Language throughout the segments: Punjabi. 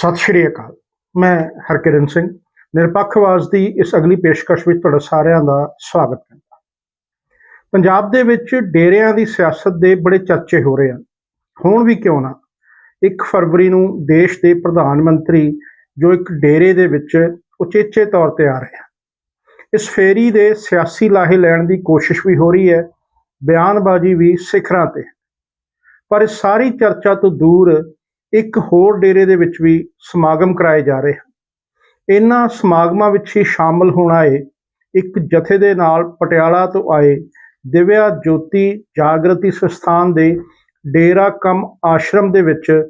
ਸਤਿ ਸ਼੍ਰੀ ਅਕਾਲ। ਮੈਂ ਹਰਕਿਰਨ ਸਿੰਘ, ਨਿਰਪੱਖਵਾਦ ਦੀ ਇਸ ਅਗਲੀ ਪੇਸ਼ਕਸ਼ ਵਿੱਚ ਤੁਹਾਡਾ ਸਾਰਿਆਂ ਦਾ ਸਵਾਗਤ ਕਰਦਾ ਪੰਜਾਬ ਦੇ ਵਿੱਚ ਡੇਰਿਆਂ ਦੀ ਸਿਆਸਤ ਦੇ ਬੜੇ ਚਰਚੇ ਹੋ ਰਹੇ ਹਨ। ਹੁਣ ਵੀ ਕਿਉਂ ਨਾ? 1 ਫਰਵਰੀ ਨੂੰ ਦੇਸ਼ ਦੇ ਪ੍ਰਧਾਨ ਮੰਤਰੀ ਜੋ ਇੱਕ ਡੇਰੇ ਦੇ ਵਿੱਚ ਉਚੇਚੇ ਤੌਰ ਤੇ ਆ ਰਹੇ ਹਨ। ਇਸ ਫੇਰੀ ਦੇ ਸਿਆਸੀ ਲਾਹੇ ਲੈਣ ਦੀ ਕੋਸ਼ਿਸ਼ ਵੀ ਹੋ ਰਹੀ ਹੈ, ਬਿਆਨਬਾਜ਼ੀ ਵੀ ਸਿਖਰਾਂ ਤੇ। ਪਰ ਇਸ ਸਾਰੀ ਚਰਚਾ ਤੋਂ ਦੂਰ ਇੱਕ ਹੋਰ ਡੇਰੇ ਦੇ ਵਿੱਚ ਵੀ ਸਮਾਗਮ ਕਰਾਏ ਜਾ ਰਹੇ ਹਨ। ਇਹਨਾਂ ਸਮਾਗਮਾਂ ਵਿੱਚ ਹੀ ਸ਼ਾਮਲ ਹੋਣ ਆਏ ਇੱਕ ਜਥੇ ਦੇ ਨਾਲ ਪਟਿਆਲਾ ਤੋਂ ਆਏ ਦਿਵਿਆ ਜੋਤੀ ਜਾਗਰਤੀ ਸੰਸਥਾਨ ਦੇ ਡੇਰਾ ਕਮ ਆਸ਼ਰਮ ਦੇ ਵਿੱਚ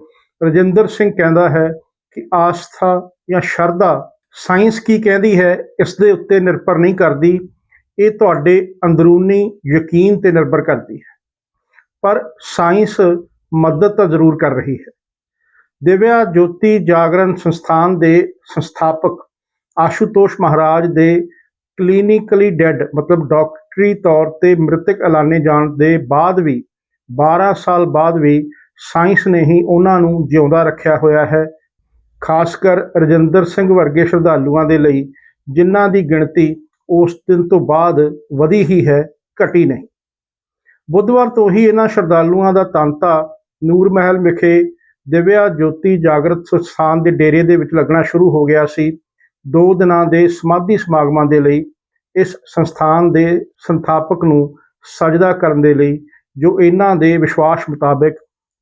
ਰਜਿੰਦਰ ਸਿੰਘ ਕਹਿੰਦਾ ਹੈ ਕਿ ਆਸਥਾ ਜਾਂ ਸ਼ਰਧਾ ਸਾਇੰਸ ਕੀ ਕਹਿੰਦੀ ਹੈ, ਇਸ ਦੇ ਉੱਤੇ ਨਿਰਭਰ ਨਹੀਂ ਕਰਦੀ। ਇਹ ਤੁਹਾਡੇ ਅੰਦਰੂਨੀ ਯਕੀਨ ਤੇ ਨਿਰਭਰ ਕਰਦੀ ਹੈ। ਪਰ ਸਾਇੰਸ ਮਦਦ ਤਾਂ ਜ਼ਰੂਰ ਕਰ ਰਹੀ ਹੈ। ਦਿਵਿਆ ਜੋਤੀ ਜਾਗਰਣ ਸੰਸਥਾਨ ਦੇ ਸੰਸਥਾਪਕ ਆਸ਼ੂਤੋਸ਼ ਮਹਾਰਾਜ ਦੇ ਕਲੀਨਿਕਲੀ ਡੈੱਡ ਮਤਲਬ ਡਾਕਟਰੀ ਤੌਰ ਤੇ ਮ੍ਰਿਤਕ ਐਲਾਨੇ ਜਾਣ ਦੇ ਬਾਅਦ ਵੀ 12 ਸਾਲ ਬਾਅਦ ਵੀ ਸਾਇੰਸ ਨੇ ਹੀ ਉਹਨਾਂ ਨੂੰ ਜਿਉਂਦਾ ਰੱਖਿਆ ਹੋਇਆ ਹੈ। ਖਾਸ ਕਰ ਰਜਿੰਦਰ ਸਿੰਘ ਵਰਗੇ ਸ਼ਰਧਾਲੂਆਂ ਦੇ ਲਈ ਜਿਨ੍ਹਾਂ ਦੀ ਗਿਣਤੀ ਉਸ ਦਿਨ ਤੋਂ ਬਾਅਦ ਵਧੀ ਹੀ ਹੈ, ਘਟੀ ਨਹੀਂ। ਬੁੱਧਵਾਰ ਤੋਂ ਹੀ ਇਹਨਾਂ ਸ਼ਰਧਾਲੂਆਂ ਦਾ ਤਾਂਤਾ ਨੂਰ ਮਹਿਲ ਵਿਖੇ ਦਿਵਿਆ ਜੋਤੀ ਜਾਗਰਤ ਸੰਸਥਾਨ ਦੇ ਡੇਰੇ ਦੇ ਵਿੱਚ ਲੱਗਣਾ ਸ਼ੁਰੂ ਹੋ ਗਿਆ ਸੀ। ਦੋ ਦਿਨਾਂ ਦੇ ਸਮਾਧੀ ਸਮਾਗਮਾਂ ਦੇ ਲਈ ਇਸ ਸੰਸਥਾਨ ਦੇ ਸੰਥਾਪਕ ਨੂੰ ਸਜਦਾ ਕਰਨ ਦੇ ਲਈ ਜੋ ਇਹਨਾਂ ਦੇ ਵਿਸ਼ਵਾਸ ਮੁਤਾਬਕ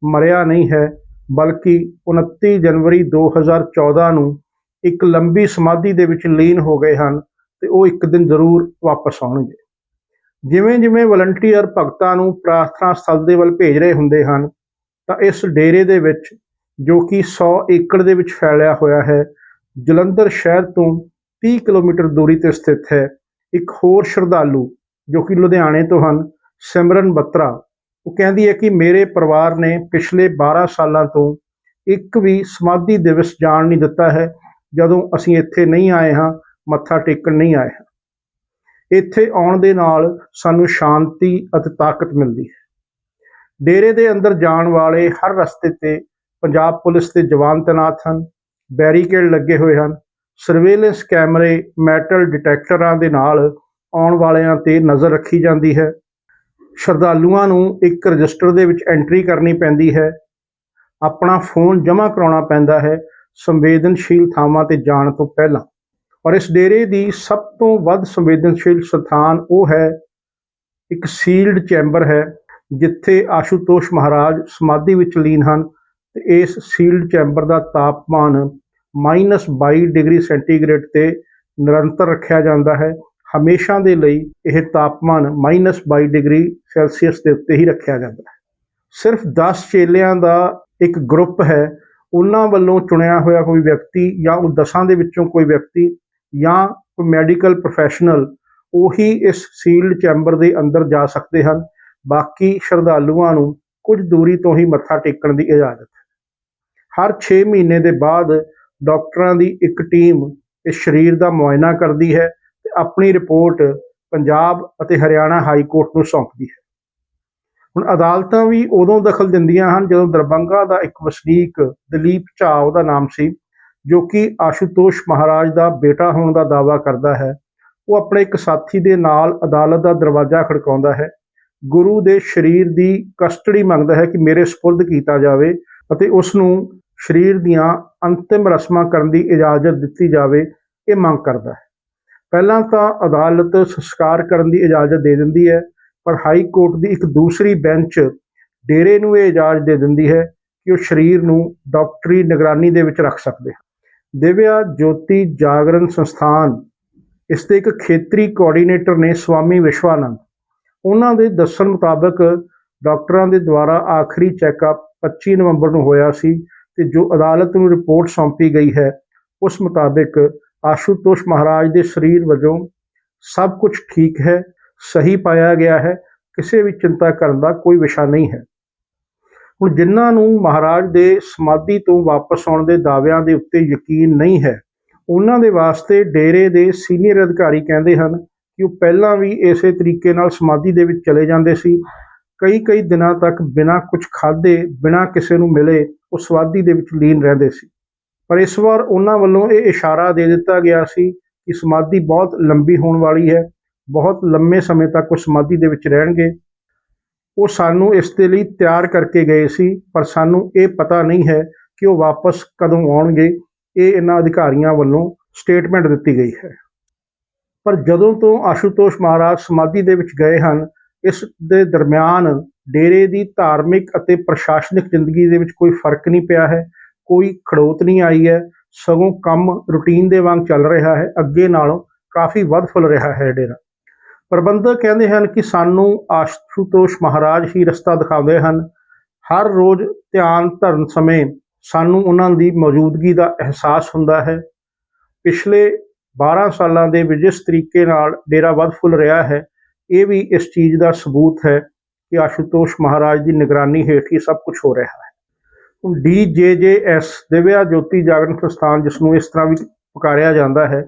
ਮਰਿਆ ਨਹੀਂ ਹੈ, ਬਲਕਿ 29 ਜਨਵਰੀ 2014 ਨੂੰ ਇੱਕ ਲੰਬੀ ਸਮਾਧੀ ਦੇ ਵਿੱਚ ਲੀਨ ਹੋ ਗਏ ਹਨ ਤੇ ਉਹ ਇੱਕ ਦਿਨ ਜ਼ਰੂਰ ਵਾਪਸ ਆਉਣਗੇ। ਜਿਵੇਂ ਜਿਵੇਂ ਵਲੰਟੀਅਰ ਭਗਤਾਂ ਨੂੰ ਪ੍ਰਾਰਥਨਾ ਸਥਲ ਦੇ ਵੱਲ ਭੇਜ ਰਹੇ ਹੁੰਦੇ ਹਨ ਤਾਂ ਇਸ ਡੇਰੇ ਦੇ ਵਿੱਚ ਜੋ ਕਿ 100 ਏਕੜ ਦੇ ਵਿੱਚ ਫੈਲਿਆ ਹੋਇਆ ਹੈ, ਜਲੰਧਰ ਸ਼ਹਿਰ ਤੋਂ 30 ਕਿਲੋਮੀਟਰ ਦੂਰੀ ਤੇ ਸਥਿਤ ਹੈ। ਇੱਕ ਹੋਰ ਸ਼ਰਧਾਲੂ ਜੋ ਕਿ ਲੁਧਿਆਣੇ ਤੋਂ ਹਨ, ਸਿਮਰਨ ਬੱਤਰਾ। ਉਹ ਕਹਿੰਦੀ ਹੈ ਕਿ ਮੇਰੇ ਪਰਿਵਾਰ ਨੇ ਪਿਛਲੇ 12 ਸਾਲਾਂ ਤੋਂ ਇੱਕ ਵੀ ਸਮਾਧੀ ਦਿਵਸ ਜਾਣ ਨਹੀਂ ਦਿੱਤਾ ਹੈ। ਜਦੋਂ ਅਸੀਂ ਇੱਥੇ ਨਹੀਂ ਆਏ ਹਾਂ, ਮੱਥਾ ਟੇਕਣ ਨਹੀਂ ਆਏ ਹਾਂ। ਇੱਥੇ ਆਉਣ ਦੇ ਨਾਲ ਸਾਨੂੰ ਸ਼ਾਂਤੀ ਅਤੇ ਤਾਕਤ ਮਿਲਦੀ ਹੈ। ਡੇਰੇ ਦੇ ਅੰਦਰ ਜਾਣ ਵਾਲੇ ਹਰ ਰਸਤੇ ਤੇ ਪੰਜਾਬ ਪੁਲਿਸ ਦੇ ਜਵਾਨ ਤੈਨਾਤ ਹਨ, ਬੈਰੀਕੇਡ ਲੱਗੇ ਹੋਏ ਹਨ ਸਰਵੇਲੈਂਸ ਕੈਮਰੇ ਮੈਟਲ ਡਿਟੈਕਟਰਾਂ ਦੇ ਨਾਲ ਆਉਣ ਵਾਲਿਆਂ ਤੇ ਨਜ਼ਰ ਰੱਖੀ ਜਾਂਦੀ ਹੈ। ਸ਼ਰਧਾਲੂਆਂ ਨੂੰ ਇੱਕ ਰਜਿਸਟਰ ਦੇ ਵਿੱਚ ਐਂਟਰੀ ਕਰਨੀ ਪੈਂਦੀ ਹੈ। ਆਪਣਾ ਫੋਨ ਜਮ੍ਹਾਂ ਕਰਾਉਣਾ ਪੈਂਦਾ ਹੈ ਸੰਵੇਦਨਸ਼ੀਲ ਥਾਵਾਂ ਤੇ ਜਾਣ ਤੋਂ ਪਹਿਲਾਂ। ਔਰ ਇਸ ਡੇਰੇ ਦੀ ਸਭ ਤੋਂ ਵੱਧ ਸੰਵੇਦਨਸ਼ੀਲ ਸਥਾਨ ਉਹ ਹੈ, ਇੱਕ ਸੀਲਡ ਚੈਂਬਰ ਹੈ। ਜਿੱਥੇ ਆਸ਼ੂਤੋਸ਼ ਮਹਾਰਾਜ ਸਮਾਧੀ ਵਿੱਚ ਲੀਨ ਹਨ ਤੇ ਇਸ ਸੀਲਡ ਚੈਂਬਰ ਦਾ ਤਾਪਮਾਨ -22 ਡਿਗਰੀ ਸੈਂਟੀਗ੍ਰੇਡ ਤੇ ਨਿਰੰਤਰ ਰੱਖਿਆ ਜਾਂਦਾ ਹੈ। ਹਮੇਸ਼ਾ ਦੇ ਲਈ ਇਹ ਤਾਪਮਾਨ -22 ਡਿਗਰੀ ਸੈਲਸੀਅਸ ਦੇ ਉੱਤੇ ਹੀ ਰੱਖਿਆ ਜਾਂਦਾ ਹੈ। ਸਿਰਫ 10 ਚੇਲਿਆਂ ਦਾ ਇੱਕ ਗਰੁੱਪ ਹੈ। ਉਹਨਾਂ ਵੱਲੋਂ ਚੁਣਿਆ ਹੋਇਆ ਕੋਈ ਵਿਅਕਤੀ ਜਾਂ ਉਹ ਦਸਾਂ ਦੇ ਵਿੱਚੋਂ ਕੋਈ ਵਿਅਕਤੀ ਜਾਂ ਕੋਈ ਮੈਡੀਕਲ ਪ੍ਰੋਫੈਸ਼ਨਲ ਉਹੀ ਇਸ ਸੀਲਡ ਚੈਂਬਰ ਦੇ ਅੰਦਰ ਜਾ ਸਕਦੇ ਹਨ। ਬਾਕੀ ਸ਼ਰਧਾਲੂਆਂ ਨੂੰ ਕੁਝ ਦੂਰੀ ਤੋਂ ਹੀ ਮੱਥਾ ਟੇਕਣ ਦੀ ਇਜਾਜ਼ਤ ਹੈ। ਹਰ 6 ਮਹੀਨੇ ਦੇ ਬਾਅਦ ਡਾਕਟਰਾਂ ਦੀ ਇੱਕ ਟੀਮ ਇਸ ਸਰੀਰ ਦਾ ਮੁਆਇਨਾ ਕਰਦੀ ਹੈ ਤੇ ਆਪਣੀ ਰਿਪੋਰਟ ਪੰਜਾਬ ਅਤੇ ਹਰਿਆਣਾ ਹਾਈ ਕੋਰਟ ਨੂੰ ਸੌਂਪਦੀ ਹੈ। ਹੁਣ ਅਦਾਲਤਾਂ ਵੀ ਉਦੋਂ ਦਖਲ ਦਿੰਦੀਆਂ ਹਨ ਜਦੋਂ ਦਰਬੰਗਾ ਦਾ ਇੱਕ ਵਸਨੀਕ ਦਲੀਪ ਝਾ ਉਹਦਾ ਨਾਮ ਸੀ, ਜੋ ਕਿ ਆਸ਼ੂਤੋਸ਼ ਮਹਾਰਾਜ ਦਾ ਬੇਟਾ ਹੋਣ ਦਾ ਦਾਅਵਾ ਕਰਦਾ ਹੈ। ਉਹ ਆਪਣੇ ਇੱਕ ਸਾਥੀ ਦੇ ਨਾਲ ਅਦਾਲਤ ਦਾ ਦਰਵਾਜ਼ਾ ਖੜਕਾਉਂਦਾ ਹੈ ਗੁਰੂ ਦੇ ਸਰੀਰ ਦੀ ਕਸਟਡੀ ਮੰਗਦਾ ਹੈ ਕਿ ਮੇਰੇ ਸਪੁਰਦ ਕੀਤਾ ਜਾਵੇ ਅਤੇ ਉਸ ਨੂੰ ਸਰੀਰ ਦੀਆਂ ਅੰਤਿਮ ਰਸਮਾਂ ਕਰਨ ਦੀ ਇਜਾਜ਼ਤ ਦਿੱਤੀ ਜਾਵੇ, ਇਹ ਮੰਗ ਕਰਦਾ ਹੈ। ਪਹਿਲਾਂ ਤਾਂ ਅਦਾਲਤ ਸੰਸਕਾਰ ਕਰਨ ਦੀ ਇਜਾਜ਼ਤ ਦੇ ਦਿੰਦੀ ਹੈ, ਪਰ ਹਾਈ ਕੋਰਟ ਦੀ ਇੱਕ ਦੂਸਰੀ ਬੈਂਚ ਡੇਰੇ ਨੂੰ ਇਹ ਇਜਾਜ਼ਤ ਦੇ ਦਿੰਦੀ ਹੈ ਕਿ ਉਹ ਸਰੀਰ ਨੂੰ ਡਾਕਟਰੀ ਨਿਗਰਾਨੀ ਦੇ ਵਿੱਚ ਰੱਖ ਸਕਦੇ ਹਨ। ਦਿਵਿਆ ਜੋਤੀ ਜਾਗਰਣ ਸੰਸਥਾਨ, ਇਸ ਦੇ ਇੱਕ ਖੇਤਰੀ ਕੋਆਰਡੀਨੇਟਰ ਨੇ ਸਵਾਮੀ ਵਿਸ਼ਵਾਨੰਦ ਉਹਨਾਂ ਦੇ ਦੱਸਣ ਮੁਤਾਬਕ ਡਾਕਟਰਾਂ ਦੇ ਦੁਆਰਾ ਆਖਰੀ ਚੈੱਕਅਪ 25 ਨਵੰਬਰ ਨੂੰ ਹੋਇਆ ਸੀ ਤੇ ਜੋ ਅਦਾਲਤ ਨੂੰ ਰਿਪੋਰਟ ਸੌਂਪੀ ਗਈ ਹੈ, ਉਸ ਮੁਤਾਬਕ ਆਸ਼ੂਤੋਸ਼ ਮਹਾਰਾਜ ਦੇ ਸਰੀਰ ਵਜੋਂ ਸਭ ਕੁਝ ਠੀਕ ਹੈ, ਸਹੀ ਪਾਇਆ ਗਿਆ ਹੈ, ਕਿਸੇ ਵੀ ਚਿੰਤਾ ਕਰਨ ਦਾ ਕੋਈ ਵਿਸ਼ਾ ਨਹੀਂ ਹੈ। ਹੁਣ ਜਿਨ੍ਹਾਂ ਨੂੰ ਮਹਾਰਾਜ ਦੇ ਸਮਾਧੀ ਤੋਂ ਵਾਪਸ ਆਉਣ ਦੇ ਦਾਅਵਿਆਂ ਦੇ ਉੱਤੇ ਯਕੀਨ ਨਹੀਂ ਹੈ, ਉਹਨਾਂ ਦੇ ਵਾਸਤੇ ਡੇਰੇ ਦੇ ਸੀਨੀਅਰ ਅਧਿਕਾਰੀ ਕਹਿੰਦੇ ਹਨ ਕਿ ਉਹ ਪਹਿਲਾਂ ਵੀ ਇਸੇ ਤਰੀਕੇ ਨਾਲ ਸਮਾਧੀ ਦੇ ਵਿੱਚ ਚਲੇ ਜਾਂਦੇ ਸੀ। ਕਈ ਕਈ ਦਿਨਾਂ ਤੱਕ ਬਿਨਾਂ ਕੁਝ ਖਾਦੇ ਬਿਨਾਂ ਕਿਸੇ ਨੂੰ ਮਿਲੇ, ਉਹ ਸਮਾਧੀ ਦੇ ਵਿੱਚ ਲੀਨ ਰਹਿੰਦੇ ਸੀ। ਪਰ ਇਸ ਵਾਰ ਉਹਨਾਂ ਵੱਲੋਂ ਇਹ ਇਸ਼ਾਰਾ ਦੇ ਦਿੱਤਾ ਗਿਆ ਸੀ ਕਿ ਸਮਾਧੀ ਬਹੁਤ ਲੰਬੀ ਹੋਣ ਵਾਲੀ ਹੈ। ਬਹੁਤ ਲੰਮੇ ਸਮੇਂ ਤੱਕ ਉਹ ਸਮਾਧੀ ਦੇ ਵਿੱਚ ਰਹਿਣਗੇ। ਉਹ ਸਾਨੂੰ ਇਸ ਦੇ ਲਈ ਤਿਆਰ ਕਰਕੇ ਗਏ ਸੀ, ਪਰ ਸਾਨੂੰ ਇਹ ਪਤਾ ਨਹੀਂ ਹੈ ਕਿ ਉਹ ਵਾਪਸ ਕਦੋਂ ਆਉਣਗੇ। ਇਹ ਇਹਨਾਂ ਅਧਿਕਾਰੀਆਂ ਵੱਲੋਂ ਸਟੇਟਮੈਂਟ ਦਿੱਤੀ ਗਈ ਹੈ। ਪਰ ਜਦੋਂ ਤੋਂ ਆਸ਼ੂਤੋਸ਼ ਮਹਾਰਾਜ ਸਮਾਧੀ ਦੇ ਵਿੱਚ ਗਏ ਹਨ, ਇਸ ਦੇ ਦਰਮਿਆਨ ਡੇਰੇ ਦੀ ਧਾਰਮਿਕ ਅਤੇ ਪ੍ਰਸ਼ਾਸਨਿਕ ਜ਼ਿੰਦਗੀ ਦੇ ਵਿੱਚ ਕੋਈ ਫ਼ਰਕ ਨਹੀਂ ਪਿਆ ਹੈ, ਕੋਈ ਖੜੋਤ ਨਹੀਂ ਆਈ ਹੈ, ਸਗੋਂ ਕੰਮ ਰੂਟੀਨ ਦੇ ਵਾਂਗ ਚੱਲ ਰਿਹਾ ਹੈ, ਅੱਗੇ ਨਾਲੋਂ ਕਾਫੀ ਵੱਧ ਫੁੱਲ ਰਿਹਾ ਹੈ ਡੇਰਾ। ਪ੍ਰਬੰਧਕ ਕਹਿੰਦੇ ਹਨ ਕਿ ਸਾਨੂੰ ਆਸ਼ੂਤੋਸ਼ ਮਹਾਰਾਜ ਹੀ ਰਸਤਾ ਦਿਖਾਉਂਦੇ ਹਨ। ਹਰ ਰੋਜ਼ ਧਿਆਨ ਧਰਨ ਸਮੇਂ ਸਾਨੂੰ ਉਹਨਾਂ ਦੀ ਮੌਜੂਦਗੀ ਦਾ ਅਹਿਸਾਸ ਹੁੰਦਾ ਹੈ। ਪਿਛਲੇ 12 ਸਾਲਾਂ ਦੇ ਵਿੱਚ ਜਿਸ ਤਰੀਕੇ ਨਾਲ ਡੇਰਾ ਵੱਧ ਫੁੱਲ ਰਿਹਾ ਹੈ, ਇਹ ਵੀ ਇਸ ਚੀਜ਼ ਦਾ ਸਬੂਤ ਹੈ ਕਿ ਆਸ਼ੂਤੋਸ਼ ਮਹਾਰਾਜ ਦੀ ਨਿਗਰਾਨੀ ਹੇਠ ਹੀ ਸਭ ਕੁਝ ਹੋ ਰਿਹਾ ਹੈ। ਹੁਣ ਡੀਜੇਜੇਐਸ ਦਿਵਿਆ ਜੋਤੀ ਜਾਗਰਣ ਸੰਸਥਾਨ, ਜਿਸ ਨੂੰ ਇਸ ਤਰ੍ਹਾਂ ਵੀ ਪੁਕਾਰਿਆ ਜਾਂਦਾ ਹੈ,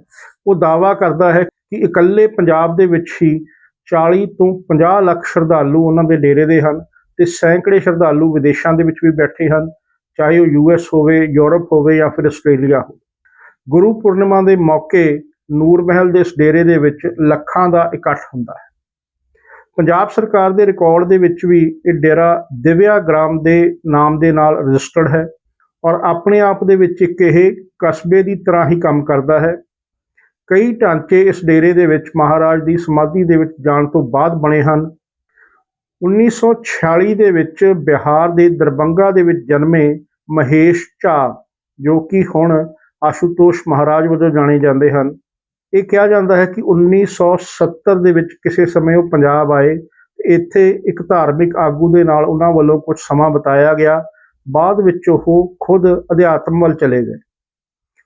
ਉਹ ਦਾਅਵਾ ਕਰਦਾ ਹੈ ਕਿ ਇਕੱਲੇ ਪੰਜਾਬ ਦੇ ਵਿੱਚ ਹੀ 40 ਤੋਂ 50 ਲੱਖ ਸ਼ਰਧਾਲੂ ਉਹਨਾਂ ਦੇ ਡੇਰੇ ਦੇ ਹਨ ਤੇ ਸੈਂਕੜੇ ਸ਼ਰਧਾਲੂ ਵਿਦੇਸ਼ਾਂ ਦੇ ਵਿੱਚ ਵੀ ਬੈਠੇ ਹਨ, ਚਾਹੇ ਉਹ ਯੂਐਸ ਹੋਵੇ, ਯੂਰਪ ਹੋਵੇ ਜਾਂ ਫਿਰ ਆਸਟ੍ਰੇਲੀਆ ਹੋਵੇ। ਗੁਰੂ ਪੂਰਨਿਮਾ ਦੇ ਮੌਕੇ ਨੂਰ ਮਹਿਲ ਦੇ ਇਸ ਡੇਰੇ ਦੇ ਵਿੱਚ ਲੱਖਾਂ ਦਾ ਇਕੱਠ ਹੁੰਦਾ ਹੈ। ਪੰਜਾਬ ਸਰਕਾਰ ਦੇ ਰਿਕਾਰਡ ਦੇ ਵਿੱਚ ਵੀ ਇਹ ਡੇਰਾ ਦਿਵਿਆ ਗ੍ਰਾਮ ਦੇ ਨਾਮ ਦੇ ਨਾਲ ਰਜਿਸਟਰਡ ਹੈ ਔਰ ਆਪਣੇ ਆਪ ਦੇ ਵਿੱਚ ਇੱਕ ਇਹ ਕਸਬੇ ਦੀ ਤਰ੍ਹਾਂ ਹੀ ਕੰਮ ਕਰਦਾ ਹੈ। ਕਈ ਢਾਂਚੇ ਇਸ ਡੇਰੇ ਦੇ ਵਿੱਚ ਮਹਾਰਾਜ ਦੀ ਸਮਾਧੀ ਦੇ ਵਿੱਚ ਜਾਣ ਤੋਂ ਬਾਅਦ ਬਣੇ ਹਨ। 1946 ਦੇ ਵਿੱਚ ਬਿਹਾਰ ਦੇ ਦਰਬੰਗਾ ਦੇ ਵਿੱਚ ਜਨਮੇ ਮਹੇਸ਼ ਝਾ, ਜੋ ਕਿ ਹੁਣ ਆਸ਼ੂਤੋਸ਼ ਮਹਾਰਾਜ ਵਜੋਂ ਜਾਣੇ ਜਾਂਦੇ ਹਨ। ਇਹ ਕਿਹਾ ਜਾਂਦਾ ਹੈ ਕਿ 1970 ਦੇ ਵਿੱਚ ਕਿਸੇ ਸਮੇਂ ਉਹ ਪੰਜਾਬ ਆਏ ਇੱਥੇ ਇੱਕ ਧਾਰਮਿਕ ਆਗੂ ਦੇ ਨਾਲ ਉਹਨਾਂ ਵੱਲੋਂ ਕੁਝ ਸਮਾਂ ਬਿਤਾਇਆ ਗਿਆ। ਬਾਅਦ ਵਿੱਚ ਉਹ ਖੁਦ ਅਧਿਆਤਮ ਵੱਲ ਚਲੇ ਗਏ।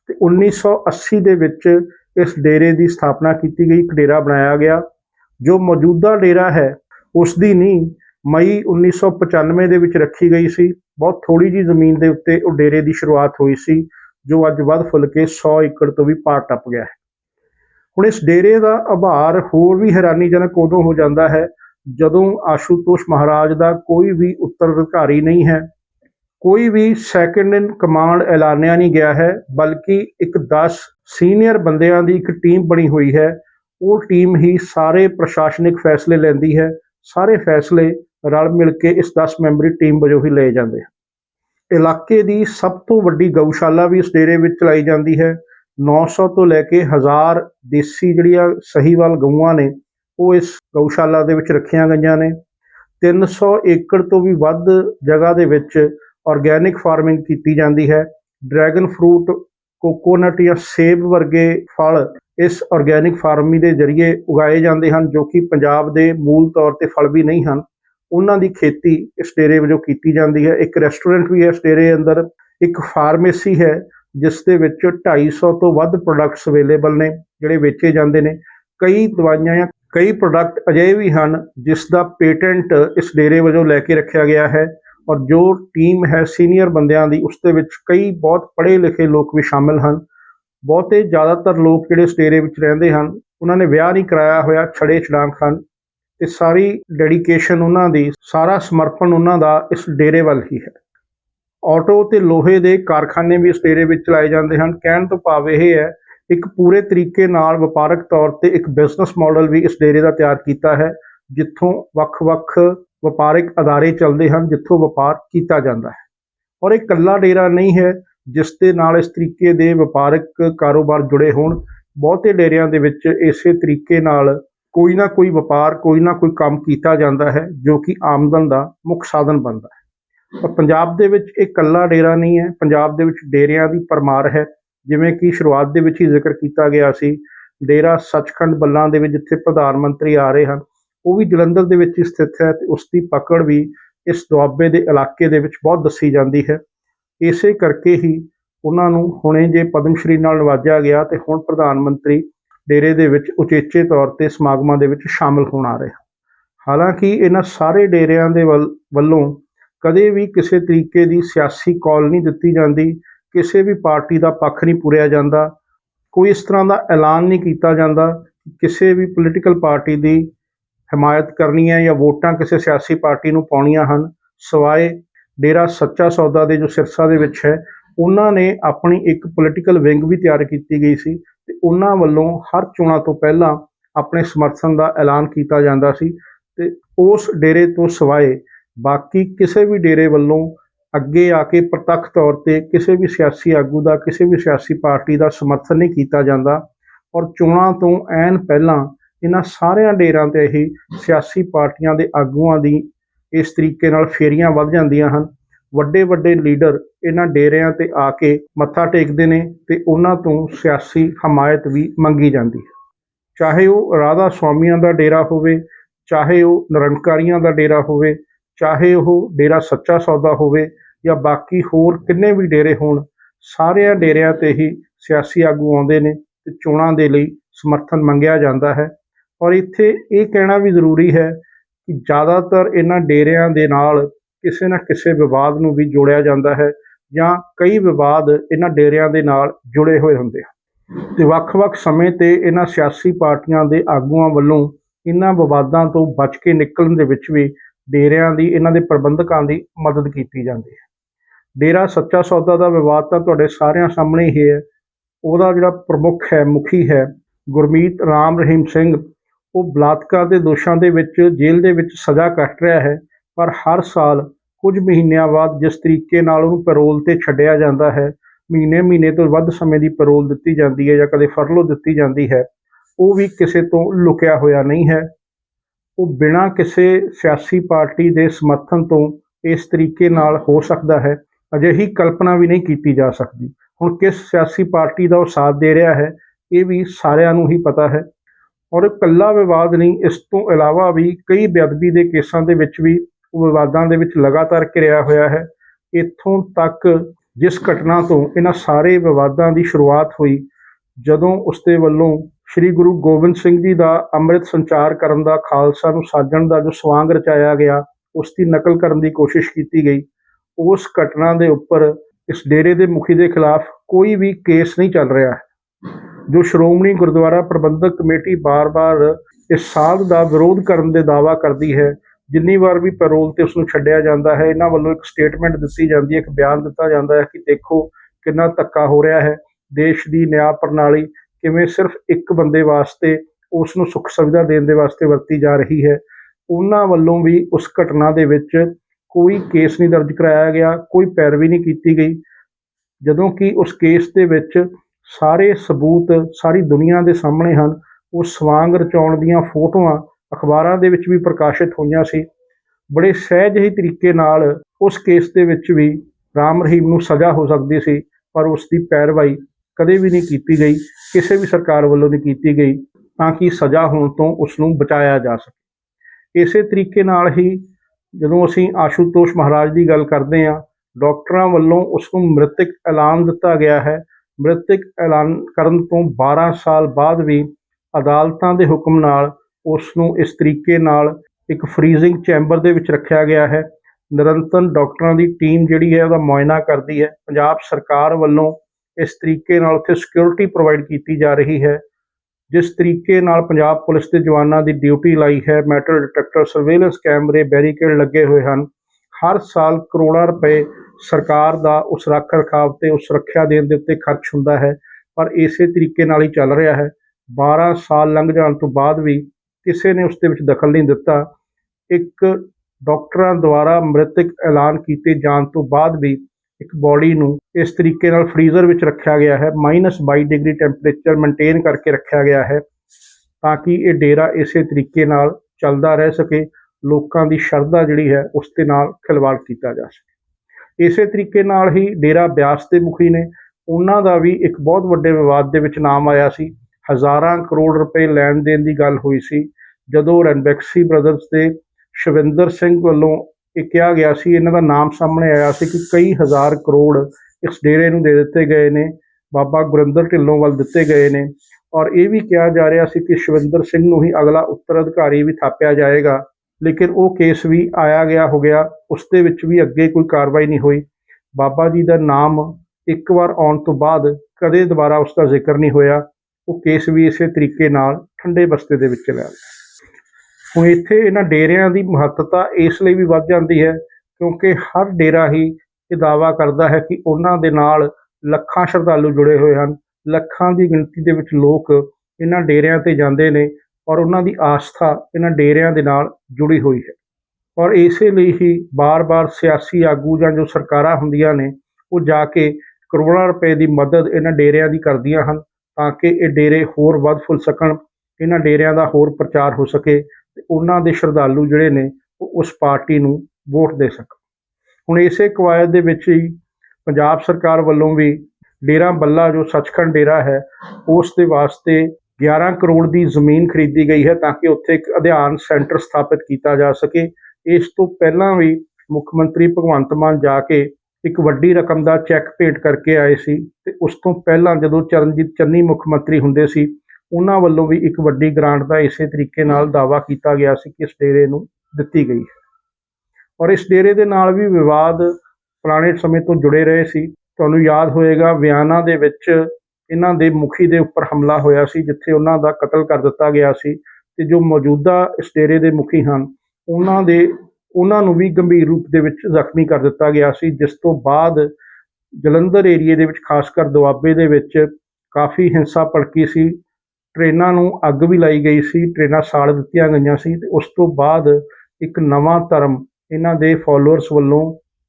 ਤੇ 1980 ਦੇ ਵਿੱਚ ਇਸ ਡੇਰੇ ਦੀ ਸਥਾਪਨਾ ਕੀਤੀ ਗਈ, ਇੱਕ ਡੇਰਾ ਬਣਾਇਆ ਗਿਆ। ਜੋ ਮੌਜੂਦਾ ਡੇਰਾ ਹੈ ਉਸ ਦੀ ਨੀਂਹ ਮਈ 1995 ਦੇ ਵਿੱਚ ਰੱਖੀ ਗਈ ਸੀ। ਬਹੁਤ ਥੋੜੀ ਜੀ ਜ਼ਮੀਨ ਦੇ ਉੱਤੇ ਉਹ ਡੇਰੇ ਦੀ ਸ਼ੁਰੂਆਤ ਹੋਈ ਸੀ। ਜੋ ਅੱਜ ਵੱਧ ਫੁੱਲ ਕੇ 100 ਏਕੜ ਤੋਂ ਵੀ ਪਾਰ ਟੱਪ ਗਿਆ ਹੈ। ਹੁਣ ਇਸ ਡੇਰੇ ਦਾ ਆਭਾਰ ਹੋਰ ਵੀ ਹੈਰਾਨੀਜਨਕ ਉਦੋਂ ਹੋ ਜਾਂਦਾ ਹੈ ਜਦੋਂ ਆਸ਼ੂਤੋਸ਼ ਮਹਾਰਾਜ ਦਾ ਕੋਈ ਵੀ ਉੱਤਰਾਧਿਕਾਰੀ ਨਹੀਂ ਹੈ, ਕੋਈ ਵੀ ਸੈਕੰਡ ਇਨ ਕਮਾਂਡ ਐਲਾਨਿਆ ਨਹੀਂ ਗਿਆ ਹੈ, ਬਲਕਿ ਇੱਕ 10 ਸੀਨੀਅਰ ਬੰਦਿਆਂ ਦੀ ਇੱਕ ਟੀਮ ਬਣੀ ਹੋਈ ਹੈ। ਉਹ ਟੀਮ ਹੀ ਸਾਰੇ ਪ੍ਰਸ਼ਾਸਨਿਕ ਫੈਸਲੇ ਲੈਂਦੀ ਹੈ, ਸਾਰੇ ਫੈਸਲੇ ਰਲ ਮਿਲ ਕੇ ਇਸ 10 ਮੈਂਬਰੀ ਟੀਮ ਵਜੋਂ ਹੀ ਲਏ ਜਾਂਦੇ ਹਨ। ਇਲਾਕੇ ਦੀ ਸਭ ਤੋਂ ਵੱਡੀ ਗਊਸ਼ਾਲਾ ਵੀ ਇਸ ਡੇਰੇ ਵਿੱਚ ਚਲਾਈ ਜਾਂਦੀ ਹੈ। 900 ਤੋਂ ਲੈ ਕੇ 1000 ਦੇਸੀ ਜਿਹੜੀਆਂ ਸਹੀਵਾਲ ਗਊਆਂ ਨੇ, ਉਹ ਇਸ ਗਊਸ਼ਾਲਾ ਦੇ ਵਿੱਚ ਰੱਖੀਆਂ ਗਈਆਂ ਨੇ। 300 ਏਕੜ ਤੋਂ ਵੀ ਵੱਧ ਜਗ੍ਹਾ ਦੇ ਵਿੱਚ ਆਰਗੇਨਿਕ ਫਾਰਮਿੰਗ ਕੀਤੀ ਜਾਂਦੀ ਹੈ। ਡਰੈਗਨ ਫਰੂਟ, ਕੋਕੋਨਟ ਜਾਂ ਸੇਬ ਵਰਗੇ ਫਲ ਇਸ ਆਰਗੇਨਿਕ ਫਾਰਮਿੰਗ ਦੇ ਜ਼ਰੀਏ ਉਗਾਏ ਜਾਂਦੇ ਹਨ, ਜੋ ਕਿ ਪੰਜਾਬ ਦੇ ਮੂਲ ਤੌਰ ਤੇ ਫਲ ਵੀ ਨਹੀਂ ਹਨ। ਉਹਨਾਂ ਦੀ ਖੇਤੀ ਇਸ ਡੇਰੇ ਵਜੋਂ ਕੀਤੀ ਜਾਂਦੀ ਹੈ। ਇੱਕ ਰੈਸਟੋਰੈਂਟ ਵੀ ਹੈ ਇਸ ਡੇਰੇ ਅੰਦਰ। ਇੱਕ ਫਾਰਮੇਸੀ ਹੈ, ਜਿਸ ਦੇ ਵਿੱਚ 250 ਤੋਂ ਵੱਧ ਪ੍ਰੋਡਕਟਸ ਅਵੇਲੇਬਲ ਨੇ, ਜਿਹੜੇ ਵੇਚੇ ਜਾਂਦੇ ਨੇ। ਕਈ ਦਵਾਈਆਂ ਜਾਂ ਕਈ ਪ੍ਰੋਡਕਟ ਅਜਿਹੇ ਵੀ ਹਨ, ਜਿਸ ਦਾ ਪੇਟੈਂਟ ਇਸ ਡੇਰੇ ਵਜੋਂ ਲੈ ਕੇ ਰੱਖਿਆ ਗਿਆ ਹੈ ਔਰ ਜੋ ਟੀਮ ਹੈ ਸੀਨੀਅਰ ਬੰਦਿਆਂ ਦੀ, ਉਸ ਦੇ ਵਿੱਚ ਕਈ ਬਹੁਤ ਪੜ੍ਹੇ ਲਿਖੇ ਲੋਕ ਵੀ ਸ਼ਾਮਿਲ ਹਨ। ਬਹੁਤੇ ਜ਼ਿਆਦਾਤਰ ਲੋਕ ਜਿਹੜੇ ਇਸ ਡੇਰੇ ਵਿੱਚ ਰਹਿੰਦੇ ਹਨ, ਉਹਨਾਂ ਨੇ ਵਿਆਹ ਨਹੀਂ ਕਰਾਇਆ ਹੋਇਆ ਛੜੇ ਛਡਾਂਗ ਹਨ। ਤੇ ਸਾਰੀ ਡੈਡੀਕੇਸ਼ਨ ਉਹਨਾਂ ਦੀ, ਸਾਰਾ ਸਮਰਪਣ ਉਹਨਾਂ ਦਾ ਇਸ ਡੇਰੇ ਵੱਲ ਹੀ ਹੈ। ਆਟੋ ਤੇ ਲੋਹੇ ਦੇ ਕਾਰਖਾਨੇ ਵੀ ਇਸ ਡੇਰੇ ਵਿੱਚ ਚਲਾਏ ਜਾਂਦੇ ਹਨ। ਕਹਿਣ ਤੋਂ ਭਾਵ ਇਹ ਹੈ, ਇੱਕ ਪੂਰੇ ਤਰੀਕੇ ਨਾਲ ਵਪਾਰਕ ਤੌਰ ਤੇ ਇੱਕ ਬਿਜ਼ਨਸ ਮਾਡਲ ਵੀ ਇਸ ਡੇਰੇ ਦਾ ਤਿਆਰ ਕੀਤਾ ਹੈ, ਜਿੱਥੋਂ ਵੱਖ-ਵੱਖ ਵਪਾਰਕ ਅਦਾਰੇ ਚੱਲਦੇ ਹਨ, ਜਿੱਥੋਂ ਵਪਾਰ ਕੀਤਾ ਜਾਂਦਾ ਹੈ। ਔਰ ਇਹ ਇਕੱਲਾ ਡੇਰਾ ਨਹੀਂ ਹੈ, ਜਿਸ ਦੇ ਨਾਲ ਇਸ ਤਰੀਕੇ ਦੇ ਵਪਾਰਕ ਕਾਰੋਬਾਰ ਜੁੜੇ ਹੋਣ। ਬਹੁਤੇ ਡੇਰਿਆਂ ਦੇ ਵਿੱਚ ਇਸੇ ਤਰੀਕੇ ਨਾਲ ਕੋਈ ਨਾ ਕੋਈ ਵਪਾਰ, ਕੋਈ ਨਾ ਕੋਈ ਕੰਮ ਕੀਤਾ ਜਾਂਦਾ ਹੈ ਜੋ ਕਿ ਆਮਦਨ ਦਾ ਮੁੱਖ ਸਾਧਨ ਬਣਦਾ ਹੈ। ਪਰ ਪੰਜਾਬ ਦੇ ਵਿੱਚ ਇਹ ਇਕੱਲਾ ਡੇਰਾ ਨਹੀਂ ਹੈ। ਪੰਜਾਬ ਦੇ ਵਿੱਚ ਡੇਰਿਆਂ ਦੀ ਪਰਮਾਰ ਹੈ। ਜਿਵੇਂ ਕਿ ਸ਼ੁਰੂਆਤ ਦੇ ਵਿੱਚ ਹੀ ਜ਼ਿਕਰ ਕੀਤਾ ਗਿਆ ਸੀ, ਡੇਰਾ ਸੱਚਖੰਡ ਬੱਲਾਂ ਦੇ ਵਿੱਚ ਜਿੱਥੇ ਪ੍ਰਧਾਨ ਮੰਤਰੀ ਆ ਰਹੇ ਹਨ, ਉਹ ਵੀ ਜਲੰਧਰ ਦੇ ਵਿੱਚ ਹੀ ਸਥਿਤ ਹੈ ਤੇ ਉਸ ਦੀ ਪਕੜ ਵੀ ਇਸ ਦੁਆਬੇ ਦੇ ਇਲਾਕੇ ਦੇ ਵਿੱਚ ਬਹੁਤ ਦੱਸੀ ਜਾਂਦੀ ਹੈ। ਇਸੇ ਕਰਕੇ ਹੀ ਉਹਨਾਂ ਨੂੰ ਹੁਣੇ ਜੇ ਪਦਮ ਸ਼੍ਰੀ ਨਾਲ ਨਵਾਜਿਆ ਗਿਆ ਤੇ ਹੁਣ ਪ੍ਰਧਾਨ ਮੰਤਰੀ ਡੇਰੇ ਦੇ ਵਿੱਚ ਉਚੇਚੇ ਤੌਰ ਤੇ ਸਮਾਗਮਾਂ ਦੇ ਵਿੱਚ ਸ਼ਾਮਲ ਹੋਣ ਆ ਰਹੇ। ਹਾਲਾਂਕਿ ਇਹਨਾਂ ਸਾਰੇ ਡੇਰਿਆਂ ਦੇ ਵੱਲ- ਵੱਲੋਂ ਕਦੇ ਵੀ ਕਿਸੇ ਤਰੀਕੇ ਦੀ ਸਿਆਸੀ ਕਾਲ ਨਹੀਂ ਦਿੱਤੀ ਜਾਂਦੀ, ਕਿਸੇ ਵੀ ਪਾਰਟੀ ਦਾ ਪੱਖ ਨਹੀਂ ਪੂਰਿਆ ਜਾਂਦਾ, ਕੋਈ ਇਸ ਤਰ੍ਹਾਂ ਦਾ ਐਲਾਨ ਨਹੀਂ ਕੀਤਾ ਜਾਂਦਾ ਕਿ ਕਿਸੇ ਵੀ ਪੋਲੀਟੀਕਲ ਪਾਰਟੀ ਦੀ ਹਮਾਇਤ ਕਰਨੀ ਹੈ ਜਾਂ ਵੋਟਾਂ ਕਿਸੇ ਸਿਆਸੀ ਪਾਰਟੀ ਨੂੰ ਪਾਉਣੀਆਂ ਹਨ, ਸਵਾਏ ਡੇਰਾ ਸੱਚਾ ਸੌਦਾ ਦੇ ਜੋ ਸਿਰਸਾ ਦੇ ਵਿੱਚ ਹੈ, ਉਹਨਾਂ ਨੇ ਆਪਣੀ ਇੱਕ ਪੋਲੀਟੀਕਲ ਵਿੰਗ ਵੀ ਤਿਆਰ ਕੀਤੀ ਗਈ ਸੀ ਤੇ ਉਹਨਾਂ ਵੱਲੋਂ ਹਰ ਚੋਣਾਂ ਤੋਂ ਪਹਿਲਾਂ ਆਪਣੇ ਸਮਰਥਨ ਦਾ ਐਲਾਨ ਕੀਤਾ ਜਾਂਦਾ ਸੀ ਤੇ ਉਸ ਡੇਰੇ ਤੋਂ ਸਿਵਾਏ ਬਾਕੀ ਕਿਸੇ ਵੀ ਡੇਰੇ ਵੱਲੋਂ ਅੱਗੇ ਆ ਕੇ ਪ੍ਰਤੱਖ ਤੌਰ ਤੇ ਕਿਸੇ ਵੀ ਸਿਆਸੀ ਆਗੂ ਦਾ, ਕਿਸੇ ਵੀ ਸਿਆਸੀ ਪਾਰਟੀ ਦਾ ਸਮਰਥਨ ਨਹੀਂ ਕੀਤਾ ਜਾਂਦਾ ਔਰ ਚੋਣਾਂ ਤੋਂ ਐਨ ਪਹਿਲਾਂ ਇਹਨਾਂ ਸਾਰਿਆਂ ਡੇਰਿਆਂ ਤੇ ਹੀ ਸਿਆਸੀ ਪਾਰਟੀਆਂ ਦੇ ਆਗੂਆਂ ਦੀ ਇਸ ਤਰੀਕੇ ਨਾਲ ਫੇਰੀਆਂ ਵੱਧ ਜਾਂਦੀਆਂ ਹਨ। ਵੱਡੇ ਵੱਡੇ ਲੀਡਰ ਇਹਨਾਂ ਡੇਰਿਆਂ ਤੇ ਆ ਕੇ ਮੱਥਾ ਟੇਕਦੇ ਨੇ ਤੇ ਉਹਨਾਂ ਤੋਂ ਸਿਆਸੀ ਹਮਾਇਤ ਵੀ ਮੰਗੀ ਜਾਂਦੀ ਹੈ। ਚਾਹੇ ਉਹ ਰਾਧਾ ਸਵਾਮੀਆਂ ਦਾ ਡੇਰਾ ਹੋਵੇ, ਚਾਹੇ ਉਹ ਨਿਰੰਕਾਰੀਆਂ ਦਾ ਡੇਰਾ ਹੋਵੇ, ਚਾਹੇ ਉਹ ਡੇਰਾ ਸੱਚਾ ਸੌਦਾ ਹੋਵੇ ਜਾਂ ਬਾਕੀ ਹੋਰ ਕਿੰਨੇ ਵੀ ਡੇਰੇ ਹੋਣ, ਸਾਰਿਆਂ ਡੇਰਿਆਂ ਤੇ ਹੀ ਸਿਆਸੀ ਆਗੂ ਆਉਂਦੇ ਨੇ ਤੇ ਚੋਣਾਂ ਦੇ ਲਈ ਸਮਰਥਨ ਮੰਗਿਆ ਜਾਂਦਾ ਹੈ। ਔਰ ਇੱਥੇ ਇਹ ਕਹਿਣਾ ਵੀ ਜ਼ਰੂਰੀ ਹੈ ਕਿ ਜ਼ਿਆਦਾਤਰ ਇਹਨਾਂ ਡੇਰਿਆਂ ਦੇ ਨਾਲ ਕਿਸੇ ਨਾ ਕਿਸੇ ਵਿਵਾਦ ਨੂੰ ਵੀ ਜੋੜਿਆ ਜਾਂਦਾ ਹੈ ਜਾਂ ਕਈ ਵਿਵਾਦ ਇਹਨਾਂ ਡੇਰਿਆਂ ਦੇ ਨਾਲ ਜੁੜੇ ਹੋਏ ਹੁੰਦੇ ਹਨ। ਤੇ ਵੱਖ-ਵੱਖ ਸਮੇਂ ਤੇ ਇਹਨਾਂ ਸਿਆਸੀ ਪਾਰਟੀਆਂ ਦੇ ਆਗੂਆਂ ਵੱਲੋਂ ਇਹਨਾਂ ਵਿਵਾਦਾਂ ਤੋਂ ਬਚ ਕੇ ਨਿਕਲਣ ਦੇ ਵਿੱਚ ਵੀ ਡੇਰਿਆਂ ਦੀ, ਇਹਨਾਂ ਦੇ ਪ੍ਰਬੰਧਕਾਂ ਦੀ ਮਦਦ ਕੀਤੀ ਜਾਂਦੀ ਹੈ। ਡੇਰਾ ਸੱਚਾ ਸੌਦਾ ਦਾ ਵਿਵਾਦ ਤਾਂ ਤੁਹਾਡੇ ਸਾਰਿਆਂ ਸਾਹਮਣੇ ਹੀ ਹੈ। ਉਹਦਾ ਜਿਹੜਾ ਪ੍ਰਮੁੱਖ ਹੈ, ਮੁਖੀ ਹੈ, ਗੁਰਮੀਤ ਰਾਮ ਰਹੀਮ ਸਿੰਘ, ਉਹ ਬਲਾਤਕਾਰ ਦੇ ਦੋਸ਼ਾਂ ਦੇ ਵਿੱਚ, ਜੇਲ੍ਹ ਦੇ ਵਿੱਚ ਸਜ਼ਾ ਕੱਟ ਰਿਹਾ ਹੈ। ਪਰ ਹਰ ਸਾਲ ਕੁਝ ਮਹੀਨਿਆਂ ਬਾਅਦ ਜਿਸ ਤਰੀਕੇ ਨਾਲ ਉਹਨੂੰ ਪੈਰੋਲ ਤੇ ਛੱਡਿਆ ਜਾਂਦਾ ਹੈ, ਮਹੀਨੇ ਮਹੀਨੇ ਤੋਂ ਵੱਧ ਸਮੇਂ ਦੀ ਪੈਰੋਲ ਦਿੱਤੀ ਜਾਂਦੀ ਹੈ ਜਾਂ ਕਦੇ ਫਰਲੋ ਦਿੱਤੀ ਜਾਂਦੀ ਹੈ, ਉਹ ਵੀ ਕਿਸੇ ਤੋਂ ਲੁਕਿਆ ਹੋਇਆ ਨਹੀਂ ਹੈ। ਉਹ ਬਿਨਾਂ ਕਿਸੇ ਸਿਆਸੀ ਪਾਰਟੀ ਦੇ ਸਮਰਥਨ ਤੋਂ ਇਸ ਤਰੀਕੇ ਨਾਲ ਹੋ ਸਕਦਾ ਹੈ, ਅਜਿਹੀ ਕਲਪਨਾ ਵੀ ਨਹੀਂ ਕੀਤੀ ਜਾ ਸਕਦੀ। ਹੁਣ ਕਿਸ ਸਿਆਸੀ ਪਾਰਟੀ ਦਾ ਉਹ ਸਾਥ ਦੇ ਰਿਹਾ ਹੈ, ਇਹ ਵੀ ਸਾਰਿਆਂ ਨੂੰ ਹੀ ਪਤਾ ਹੈ। ਔਰ ਇਕੱਲਾ ਵਿਵਾਦ ਨਹੀਂ, ਇਸ ਤੋਂ ਇਲਾਵਾ ਵੀ ਕਈ ਬੇਅਦਬੀ ਦੇ ਕੇਸਾਂ ਦੇ ਵਿੱਚ ਵੀ ਵਿਵਾਦਾਂ ਦੇ ਵਿੱਚ ਲਗਾਤਾਰ ਘਿਰਿਆ ਹੋਇਆ ਹੈ। ਇੱਥੋਂ ਤੱਕ ਜਿਸ ਘਟਨਾ ਤੋਂ ਇਹਨਾਂ ਸਾਰੇ ਵਿਵਾਦਾਂ ਦੀ ਸ਼ੁਰੂਆਤ ਹੋਈ, ਜਦੋਂ ਉਸ ਦੇ ਵੱਲੋਂ ਸ੍ਰੀ ਗੁਰੂ ਗੋਬਿੰਦ ਸਿੰਘ ਜੀ ਦਾ ਅੰਮ੍ਰਿਤ ਸੰਚਾਰ ਕਰਨ ਦਾ ਖਾਲਸਾ ਨੂੰ ਸਾਜਣ ਦਾ ਜੋ ਸਵਾਂਗ ਰਚਾਇਆ ਗਿਆ, ਉਸ ਦੀ ਨਕਲ ਕਰਨ ਦੀ ਕੋਸ਼ਿਸ਼ ਕੀਤੀ ਗਈ। ਉਸ ਘਟਨਾ ਦੇ ਉੱਪਰ ਇਸ ਡੇਰੇ ਦੇ ਮੁਖੀ ਦੇ ਖਿਲਾਫ ਕੋਈ ਵੀ ਕੇਸ ਨਹੀਂ ਚੱਲ ਰਿਹਾ ਜੋ ਸ਼੍ਰੋਮਣੀ ਗੁਰਦੁਆਰਾ ਪ੍ਰਬੰਧਕ ਕਮੇਟੀ ਬਾਰ-ਬਾਰ ਇਸ ਸਾਧ ਦਾ ਵਿਰੋਧ ਕਰਨ ਦੇ ਦਾਵਾ ਕਰਦੀ ਹੈ ਜਿੰਨੀ ਵਾਰ ਵੀ ਪੈਰੋਲ ਤੇ ਉਸ ਨੂੰ ਛੱਡਿਆ ਜਾਂਦਾ ਹੈ, ਇਹਨਾਂ ਵੱਲੋਂ ਇੱਕ ਸਟੇਟਮੈਂਟ ਦਿੱਤੀ ਜਾਂਦੀ ਹੈ, ਇੱਕ ਬਿਆਨ ਦਿੱਤਾ ਜਾਂਦਾ ਹੈ ਕਿ ਦੇਖੋ ਕਿੰਨਾ ਧੱਕਾ ਹੋ ਰਿਹਾ ਹੈ, ਦੇਸ਼ ਦੀ ਨਿਆਂ ਪ੍ਰਣਾਲੀ ਕਿਵੇਂ ਸਿਰਫ ਇੱਕ ਬੰਦੇ ਵਾਸਤੇ ਉਸ ਨੂੰ ਸੁੱਖ ਸੁਵਿਧਾ ਦੇਣ ਦੇ ਵਾਸਤੇ ਵਰਤੀ ਜਾ ਰਹੀ ਹੈ, ਉਹਨਾਂ ਵੱਲੋਂ ਵੀ ਉਸ ਘਟਨਾ ਦੇ ਵਿੱਚ ਕੋਈ ਕੇਸ ਨਹੀਂ ਦਰਜ ਕਰਾਇਆ ਗਿਆ, ਕੋਈ ਪੈਰਵੀ ਨਹੀਂ ਕੀਤੀ ਗਈ, ਜਦੋਂ ਕਿ ਉਸ ਕੇਸ ਦੇ ਵਿੱਚ ਸਾਰੇ ਸਬੂਤ ਸਾਰੀ ਦੁਨੀਆ ਦੇ ਸਾਹਮਣੇ ਹਨ, ਉਹ ਸਵਾਂਗ ਰਚਾਉਣ ਦੀਆਂ ਫੋਟੋਆਂ ਅਖਬਾਰਾਂ ਦੇ ਵਿੱਚ ਵੀ ਪ੍ਰਕਾਸ਼ਿਤ ਹੋਈਆਂ ਸੀ। ਬੜੇ ਸਹਿਜ ਹੀ ਤਰੀਕੇ ਨਾਲ ਉਸ ਕੇਸ ਦੇ ਵਿੱਚ ਵੀ ਰਾਮ ਰਹੀਮ ਨੂੰ ਸਜ਼ਾ ਹੋ ਸਕਦੀ ਸੀ, ਪਰ ਉਸ ਦੀ ਪੈਰਵਾਈ ਕਦੇ ਵੀ ਨਹੀਂ ਕੀਤੀ ਗਈ, ਕਿਸੇ ਵੀ ਸਰਕਾਰ ਵੱਲੋਂ ਨਹੀਂ ਕੀਤੀ ਗਈ, ਤਾਂ ਕਿ ਸਜ਼ਾ ਹੋਣ ਤੋਂ ਉਸ ਨੂੰ ਬਚਾਇਆ ਜਾ ਸਕੇ। ਇਸੇ ਤਰੀਕੇ ਨਾਲ ਹੀ ਜਦੋਂ ਅਸੀਂ ਆਸ਼ੂਤੋਸ਼ ਮਹਾਰਾਜ ਦੀ ਗੱਲ ਕਰਦੇ ਹਾਂ, ਡਾਕਟਰਾਂ ਵੱਲੋਂ ਉਸ ਨੂੰ ਮ੍ਰਿਤਕ ਐਲਾਨ ਦਿੱਤਾ ਗਿਆ ਹੈ। ਮ੍ਰਿਤਕ ਐਲਾਨ ਕਰਨ ਤੋਂ 12 ਸਾਲ ਬਾਅਦ ਵੀ ਅਦਾਲਤਾਂ ਦੇ ਹੁਕਮ ਨਾਲ ਉਸ ਨੂੰ ਇਸ ਤਰੀਕੇ ਨਾਲ ਇੱਕ ਫਰੀਜ਼ਿੰਗ ਚੈਂਬਰ ਦੇ ਵਿੱਚ ਰੱਖਿਆ ਗਿਆ ਹੈ। ਨਿਰੰਤਰ ਡਾਕਟਰਾਂ ਦੀ ਟੀਮ ਜਿਹੜੀ ਹੈ ਉਹਦਾ ਮੁਆਇਨਾ ਕਰਦੀ ਹੈ। ਪੰਜਾਬ ਸਰਕਾਰ ਵੱਲੋਂ ਇਸ ਤਰੀਕੇ ਨਾਲ ਉੱਥੇ ਸਿਕਿਉਰਿਟੀ ਪ੍ਰੋਵਾਈਡ ਕੀਤੀ ਜਾ ਰਹੀ ਹੈ। ਜਿਸ ਤਰੀਕੇ ਨਾਲ ਪੰਜਾਬ ਪੁਲਿਸ ਦੇ ਜਵਾਨਾਂ ਦੀ ਡਿਊਟੀ ਲਾਈ ਹੈ ਮੈਟਲ ਡਿਟੈਕਟਰ ਸਰਵੇਲੈਂਸ ਕੈਮਰੇ ਬੈਰੀਕੇਡ ਲੱਗੇ ਹੋਏ ਹਨ। ਹਰ ਸਾਲ ਕਰੋੜਾਂ ਰੁਪਏ ਸਰਕਾਰ ਦਾ ਉਸ ਰੱਖ ਰਖਾਵ ਤੇ ਉਸ ਸੁਰੱਖਿਆ ਦੇਣ ਦੇ ਉੱਤੇ ਖਰਚ ਹੁੰਦਾ ਹੈ। ਪਰ ਇਸੇ ਤਰੀਕੇ ਨਾਲ ਹੀ ਚੱਲ ਰਿਹਾ ਹੈ। 12 ਸਾਲ ਲੰਘ ਜਾਣ ਤੋਂ ਬਾਅਦ ਵੀ ਕਿਸੇ ਨੇ ਉਸ ਦੇ ਵਿੱਚ ਦਖਲ ਨਹੀਂ ਦਿੱਤਾ। ਇੱਕ ਡਾਕਟਰਾਂ ਦੁਆਰਾ ਮ੍ਰਿਤਕ ਐਲਾਨ ਕੀਤੇ ਜਾਣ ਤੋਂ ਬਾਅਦ ਵੀ ਇੱਕ ਬਾਡੀ ਨੂੰ ਇਸ ਤਰੀਕੇ ਨਾਲ ਫਰੀਜ਼ਰ ਵਿੱਚ ਰੱਖਿਆ ਗਿਆ ਹੈ। -22 ਡਿਗਰੀ ਟੈਂਪਰੇਚਰ ਮੇਨਟੇਨ ਕਰਕੇ ਰੱਖਿਆ ਗਿਆ ਹੈ ਤਾਂ ਕਿ ਇਹ ਡੇਰਾ ਇਸੇ ਤਰੀਕੇ ਨਾਲ ਚੱਲਦਾ ਰਹਿ ਸਕੇ, ਲੋਕਾਂ ਦੀ ਸ਼ਰਧਾ ਜਿਹੜੀ ਹੈ ਉਸ ਦੇ ਨਾਲ ਖਿਲਵਾੜ ਕੀਤਾ ਜਾ ਸਕੇ। ਇਸੇ ਤਰੀਕੇ ਨਾਲ ਹੀ ਡੇਰਾ ਬਿਆਸ ਦੇ ਮੁਖੀ ਨੇ ਉਹਨਾਂ ਦਾ ਵੀ ਇੱਕ ਬਹੁਤ ਵੱਡੇ ਵਿਵਾਦ ਦੇ ਵਿੱਚ ਨਾਮ ਆਇਆ ਸੀ। ਹਜ਼ਾਰਾਂ ਕਰੋੜ ਰੁਪਏ ਲੈਣ ਦੇਣ ਦੀ ਗੱਲ ਹੋਈ ਸੀ। ਜਦੋਂ ਰਣਬੈਕਸੀ ਬ੍ਰਦਰਸ ਦੇ ਸ਼ਵਿੰਦਰ ਸਿੰਘ ਵੱਲੋਂ ਇਹ ਕਿਹਾ ਗਿਆ ਸੀ, ਇਹਨਾਂ ਦਾ ਨਾਮ ਸਾਹਮਣੇ ਆਇਆ ਸੀ ਕਿ ਕਈ ਹਜ਼ਾਰ ਕਰੋੜ ਇਸ ਡੇਰੇ ਨੂੰ ਦੇ ਦਿੱਤੇ ਗਏ ਨੇ, ਬਾਬਾ ਗੁਰਿੰਦਰ ਢਿੱਲੋਂ ਵੱਲ ਦਿੱਤੇ ਗਏ ਨੇ ਔਰ ਇਹ ਵੀ ਕਿਹਾ ਜਾ ਰਿਹਾ ਸੀ ਕਿ ਸ਼ਵਿੰਦਰ ਸਿੰਘ ਨੂੰ ਹੀ ਅਗਲਾ ਉੱਤਰਾਧਿਕਾਰੀ ਵੀ ਥਾਪਿਆ ਜਾਏਗਾ, ਲੇਕਿਨ ਉਹ ਕੇਸ ਵੀ ਆਇਆ ਗਿਆ ਹੋ ਗਿਆ, ਉਸ ਦੇ ਵਿੱਚ ਵੀ ਅੱਗੇ ਕੋਈ ਕਾਰਵਾਈ ਨਹੀਂ ਹੋਈ। ਬਾਬਾ ਜੀ ਦਾ ਨਾਮ ਇੱਕ ਵਾਰ ਆਉਣ ਤੋਂ ਬਾਅਦ ਕਦੇ ਦੁਬਾਰਾ ਉਸ ਦਾ ਜ਼ਿਕਰ ਨਹੀਂ ਹੋਇਆ, ਉਹ ਕੇਸ ਵੀ ਇਸੇ ਤਰੀਕੇ ਨਾਲ ਠੰਡੇ ਬਸਤੇ ਦੇ ਵਿੱਚ ਚਲਾ ਗਿਆ ਹੁਣ ਇੱਥੇ ਇਹਨਾਂ ਡੇਰਿਆਂ ਦੀ ਮਹੱਤਤਾ ਇਸ ਲਈ ਵੀ ਵੱਧ ਜਾਂਦੀ ਹੈ, ਕਿਉਂਕਿ ਹਰ ਡੇਰਾ ਹੀ ਇਹ ਦਾਅਵਾ ਕਰਦਾ ਹੈ ਕਿ ਉਹਨਾਂ ਦੇ ਨਾਲ ਲੱਖਾਂ ਸ਼ਰਧਾਲੂ ਜੁੜੇ ਹੋਏ ਹਨ। ਲੱਖਾਂ ਦੀ ਗਿਣਤੀ ਦੇ ਵਿੱਚ ਲੋਕ ਇਹਨਾਂ ਡੇਰਿਆਂ ਤੇ ਜਾਂਦੇ ਨੇ ਔਰ ਉਹਨਾਂ ਦੀ ਆਸਥਾ ਇਹਨਾਂ ਡੇਰਿਆਂ ਦੇ ਨਾਲ ਜੁੜੀ ਹੋਈ ਹੈ। ਔਰ ਇਸੇ ਲਈ ਹੀ ਬਾਰ-ਬਾਰ ਸਿਆਸੀ ਆਗੂ ਜਾਂ ਜੋ ਸਰਕਾਰਾਂ ਹੁੰਦੀਆਂ ਨੇ, ਉਹ ਜਾ ਕੇ ਕਰੋੜਾਂ ਰੁਪਏ ਦੀ ਮਦਦ ਇਹਨਾਂ ਡੇਰਿਆਂ ਦੀ ਕਰਦੀਆਂ ਹਨ, ਤਾਂ ਕਿ ਇਹ ਡੇਰੇ ਹੋਰ ਵੱਧ ਫੁੱਲ ਸਕਣ, ਇਹਨਾਂ ਡੇਰਿਆਂ ਦਾ ਹੋਰ ਪ੍ਰਚਾਰ ਹੋ ਸਕੇ ਤੇ ਉਹਨਾਂ ਦੇ ਸ਼ਰਧਾਲੂ ਜਿਹੜੇ ਨੇ, ਉਹ ਉਸ ਪਾਰਟੀ ਨੂੰ ਵੋਟ ਦੇ ਸਕਣ। ਹੁਣ ਇਸੇ ਕਵਾਇਦ ਦੇ ਵਿੱਚ ਹੀ ਪੰਜਾਬ ਸਰਕਾਰ ਵੱਲੋਂ ਵੀ ਡੇਰਾ ਬੱਲਾ, ਜੋ ਸੱਚਖੰਡ ਡੇਰਾ ਹੈ, ਉਸ ਦੇ ਵਾਸਤੇ 11 ਕਰੋੜ ਦੀ ਜ਼ਮੀਨ ਖਰੀਦੀ ਗਈ ਹੈ ਤਾਂ ਕਿ ਉੱਥੇ ਇੱਕ ਅਧਿਐਨ ਸੈਂਟਰ ਸਥਾਪਿਤ ਕੀਤਾ ਜਾ ਸਕੇ। ਇਸ ਤੋਂ ਪਹਿਲਾਂ ਵੀ ਮੁੱਖ ਮੰਤਰੀ ਭਗਵੰਤ ਮਾਨ ਜਾ ਕੇ ਇੱਕ ਵੱਡੀ ਰਕਮ ਦਾ ਚੈੱਕ ਭੇਟ ਕਰਕੇ ਆਏ ਸੀ ਤੇ ਉਸ ਤੋਂ ਪਹਿਲਾਂ ਜਦੋਂ ਚਰਨਜੀਤ ਚੰਨੀ ਮੁੱਖ ਮੰਤਰੀ ਹੁੰਦੇ ਸੀ ਉਹਨਾਂ ਵੱਲੋਂ ਵੀ ਇੱਕ ਵੱਡੀ ਗ੍ਰਾਂਟ ਦਾ ਇਸੇ ਤਰੀਕੇ ਨਾਲ ਦਾਅਵਾ ਕੀਤਾ ਗਿਆ ਸੀ ਕਿ ਇਸ ਡੇਰੇ ਨੂੰ ਦਿੱਤੀ ਗਈ ਹੈ। ਔਰ ਇਸ ਡੇਰੇ ਦੇ ਨਾਲ ਵੀ ਵਿਵਾਦ ਪੁਰਾਣੇ ਸਮੇਂ ਤੋਂ ਜੁੜੇ ਰਹੇ ਸੀ। ਤੁਹਾਨੂੰ ਯਾਦ ਹੋਏਗਾ ਵਿਆਨਾ ਦੇ ਵਿੱਚ ਇਹਨਾਂ ਦੇ ਮੁਖੀ ਦੇ ਉੱਪਰ ਹਮਲਾ ਹੋਇਆ ਸੀ, ਜਿੱਥੇ ਉਹਨਾਂ ਦਾ ਕਤਲ ਕਰ ਦਿੱਤਾ ਗਿਆ ਸੀ ਤੇ ਜੋ ਮੌਜੂਦਾ ਇਸ ਡੇਰੇ ਦੇ ਮੁਖੀ ਹਨ, ਉਹਨਾਂ ਦੇ, ਉਹਨਾਂ ਨੂੰ ਵੀ ਗੰਭੀਰ ਰੂਪ ਦੇ ਵਿੱਚ ਜ਼ਖਮੀ ਕਰ ਦਿੱਤਾ ਗਿਆ ਸੀ, ਜਿਸ ਤੋਂ ਬਾਅਦ ਜਲੰਧਰ ਏਰੀਏ ਦੇ ਵਿੱਚ, ਖਾਸ ਕਰ ਦੁਆਬੇ ਦੇ ਵਿੱਚ ਕਾਫੀ ਹਿੰਸਾ ਭੜਕੀ ਸੀ। ਟ੍ਰੇਨਾਂ ਨੂੰ ਅੱਗ ਵੀ ਲਾਈ ਗਈ ਸੀ, ਟ੍ਰੇਨਾਂ ਸਾੜ ਦਿੱਤੀਆਂ ਗਈਆਂ ਸੀ ਤੇ ਉਸ ਤੋਂ ਬਾਅਦ ਇੱਕ ਨਵਾਂ ਧਰਮ ਇਹਨਾਂ ਦੇ ਫਾਲੋਅਰਸ ਵੱਲੋਂ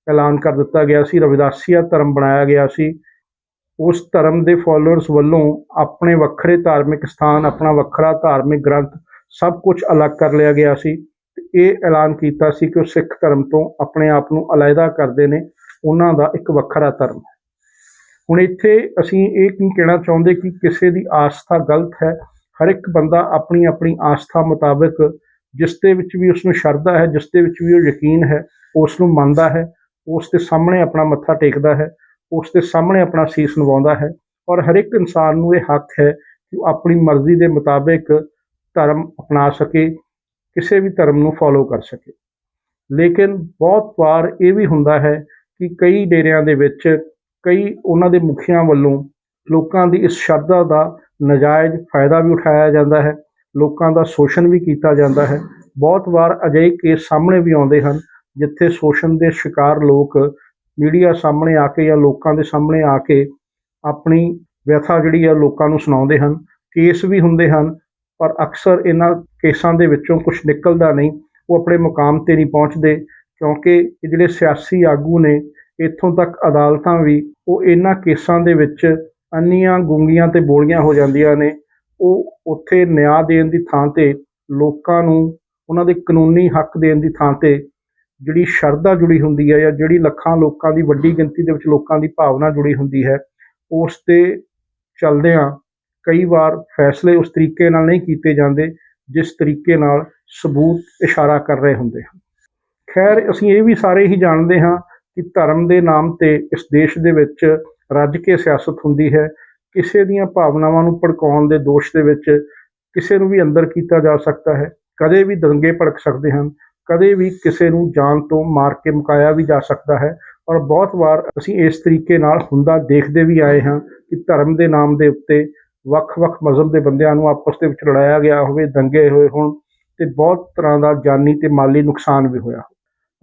ਐਲਾਨ ਕਰ ਦਿੱਤਾ ਗਿਆ ਸੀ, ਰਵਿਦਾਸੀਆ ਧਰਮ ਬਣਾਇਆ ਗਿਆ ਸੀ। ਉਸ ਧਰਮ ਦੇ ਫਾਲੋਅਰਸ ਵੱਲੋਂ ਆਪਣੇ ਵੱਖਰੇ ਧਾਰਮਿਕ ਸਥਾਨ, ਆਪਣਾ ਵੱਖਰਾ ਧਾਰਮਿਕ ਗ੍ਰੰਥ ਸਭ ਕੁਝ ਅਲੱਗ ਕਰ ਲਿਆ ਗਿਆ ਸੀ ਤੇ ਇਹ ਐਲਾਨ ਕੀਤਾ ਸੀ ਕਿ ਉਹ ਸਿੱਖ ਧਰਮ ਤੋਂ ਆਪਣੇ ਆਪ ਨੂੰ ਅਲੱਗਾ ਕਰਦੇ ਨੇ, ਉਹਨਾਂ ਦਾ ਇੱਕ ਵੱਖਰਾ ਧਰਮ। ਹੈ ਹੁਣ ਇੱਥੇ ਅਸੀਂ ਇਹ ਨਹੀਂ ਕਹਿਣਾ ਚਾਹੁੰਦੇ ਕਿ ਕਿਸੇ ਦੀ ਆਸਥਾ ਗਲਤ ਹੈ? ਹਰ ਇੱਕ ਬੰਦਾ ਆਪਣੀ ਆਪਣੀ ਆਸਥਾ ਮੁਤਾਬਕ ਜਿਸ ਦੇ ਵਿੱਚ ਵੀ ਉਸ ਨੂੰ ਸ਼ਰਧਾ ਹੈ, ਜਿਸ ਦੇ ਵਿੱਚ ਵੀ ਉਹ ਯਕੀਨ ਹੈ ਉਸ ਨੂੰ ਮੰਨਦਾ ਹੈ, ਉਸ ਦੇ ਸਾਹਮਣੇ ਆਪਣਾ ਮੱਥਾ ਟੇਕਦਾ ਹੈ, ਉਸ ਦੇ ਸਾਹਮਣੇ ਆਪਣਾ ਸੀਸ ਨਿਵਾਉਂਦਾ ਹੈ। ਔਰ ਹਰ ਇੱਕ ਇਨਸਾਨ ਨੂੰ ਇਹ ਹੱਕ ਹੈ ਕਿ ਉਹ ਆਪਣੀ ਮਰਜ਼ੀ ਦੇ ਮੁਤਾਬਿਕ ਧਰਮ ਅਪਣਾ ਸਕੇ, ਕਿਸੇ ਵੀ ਧਰਮ ਨੂੰ ਫੋਲੋ ਕਰ ਸਕੇ। ਲੇਕਿਨ ਬਹੁਤ ਵਾਰ ਇਹ ਵੀ ਹੁੰਦਾ ਹੈ ਕਿ ਕਈ ਡੇਰਿਆਂ ਦੇ ਵਿੱਚ ਕਈ ਉਹਨਾਂ ਦੇ ਮੁਖੀਆਂ ਵੱਲੋਂ ਲੋਕਾਂ ਦੀ ਇਸ ਸ਼ਰਧਾ ਦਾ ਨਜਾਇਜ਼ ਫਾਇਦਾ ਵੀ ਉਠਾਇਆ ਜਾਂਦਾ ਹੈ, ਲੋਕਾਂ ਦਾ ਸ਼ੋਸ਼ਣ ਵੀ ਕੀਤਾ ਜਾਂਦਾ ਹੈ। ਬਹੁਤ ਵਾਰ ਅਜਿਹੇ ਕੇਸ ਸਾਹਮਣੇ ਵੀ ਆਉਂਦੇ ਹਨ, ਜਿੱਥੇ ਸ਼ੋਸ਼ਣ ਦੇ ਸ਼ਿਕਾਰ ਲੋਕ ਮੀਡੀਆ ਸਾਹਮਣੇ ਆ ਕੇ ਜਾਂ ਲੋਕਾਂ ਦੇ ਸਾਹਮਣੇ ਆ ਕੇ ਆਪਣੀ ਵਿਅਥਾ ਜਿਹੜੀ ਆ ਲੋਕਾਂ ਨੂੰ ਸੁਣਾਉਂਦੇ ਹਨ। ਕੇਸ ਵੀ ਹੁੰਦੇ ਹਨ, ਪਰ ਅਕਸਰ ਇਹਨਾਂ ਕੇਸਾਂ ਦੇ ਵਿੱਚੋਂ ਕੁਝ ਨਿਕਲਦਾ ਨਹੀਂ, ਉਹ ਆਪਣੇ ਮੁਕਾਮ ਤੇ ਨਹੀਂ ਪਹੁੰਚਦੇ, ਕਿਉਂਕਿ ਇਹ ਜਿਹੜੇ ਸਿਆਸੀ ਆਗੂ ਨੇ ਇੱਥੋਂ ਤੱਕ ਅਦਾਲਤਾਂ ਵੀ ਉਹ ਇਹਨਾਂ ਕੇਸਾਂ ਦੇ ਵਿੱਚ ਅੰਨੀਆਂ, ਗੁੰਗੀਆਂ ਤੇ ਬੋਲੀਆਂ ਹੋ ਜਾਂਦੀਆਂ ਨੇ। ਉਹ ਉੱਥੇ ਨਿਆਂ ਦੇਣ ਦੀ ਥਾਂ ਤੇ ਲੋਕਾਂ ਨੂੰ ਉਹਨਾਂ ਦੇ ਕਾਨੂੰਨੀ ਹੱਕ ਦੇਣ ਦੀ ਥਾਂ ਤੇ ਜਿਹੜੀ ਸ਼ਰਧਾ ਜੁੜੀ ਹੁੰਦੀ ਹੈ ਜਾਂ ਜਿਹੜੀ ਲੱਖਾਂ ਲੋਕਾਂ ਦੀ ਵੱਡੀ ਗਿਣਤੀ ਦੇ ਵਿੱਚ ਲੋਕਾਂ ਦੀ ਭਾਵਨਾ ਜੁੜੀ ਹੁੰਦੀ ਹੈ, ਉਸ ਤੇ ਚੱਲਦਿਆਂ ਕਈ ਵਾਰ ਫੈਸਲੇ ਉਸ ਤਰੀਕੇ ਨਾਲ ਨਹੀਂ ਕੀਤੇ ਜਾਂਦੇ, ਜਿਸ ਤਰੀਕੇ ਨਾਲ ਸਬੂਤ ਇਸ਼ਾਰਾ ਕਰ ਰਹੇ ਹੁੰਦੇ ਹਨ। ਖੈਰ, ਅਸੀਂ ਇਹ ਵੀ ਸਾਰੇ ਹੀ ਜਾਣਦੇ ਹਾਂ ਕਿ ਧਰਮ ਦੇ ਨਾਮ ਤੇ ਇਸ ਦੇਸ਼ ਦੇ ਵਿੱਚ ਰੱਜ ਕੇ ਸਿਆਸਤ ਹੁੰਦੀ ਹੈ, ਕਿਸੇ ਦੀਆਂ ਭਾਵਨਾਵਾਂ ਨੂੰ ਭੜਕਾਉਣ ਦੇ ਦੋਸ਼ ਦੇ ਵਿੱਚ ਕਿਸੇ ਨੂੰ ਵੀ ਅੰਦਰ ਕੀਤਾ ਜਾ ਸਕਦਾ ਹੈ। ਕਦੇ ਵੀ ਦੰਗੇ ਭੜਕ ਸਕਦੇ ਹਨ, ਕਦੇ ਵੀ ਕਿਸੇ ਨੂੰ ਜਾਨ ਤੋਂ ਮਾਰ ਕੇ ਮੁਕਾਇਆ ਵੀ ਜਾ ਸਕਦਾ ਹੈ। ਔਰ ਬਹੁਤ ਵਾਰ ਅਸੀਂ ਇਸ ਤਰੀਕੇ ਨਾਲ ਹੁੰਦਾ ਦੇਖਦੇ ਵੀ ਆਏ ਹਾਂ ਕਿ ਧਰਮ ਦੇ ਨਾਮ ਦੇ ਉੱਤੇ ਵੱਖ-ਵੱਖ ਮਜ਼ਹਬ ਦੇ ਬੰਦਿਆਂ ਨੂੰ ਆਪਸ ਦੇ ਵਿੱਚ ਲੜਾਇਆ ਗਿਆ ਹੋਵੇ, ਦੰਗੇ ਹੋਏ ਹੋਣ ਤੇ ਬਹੁਤ ਤਰ੍ਹਾਂ ਦਾ ਜਾਨੀ ਤੇ ਮਾਲੀ ਨੁਕਸਾਨ ਵੀ ਹੋਇਆ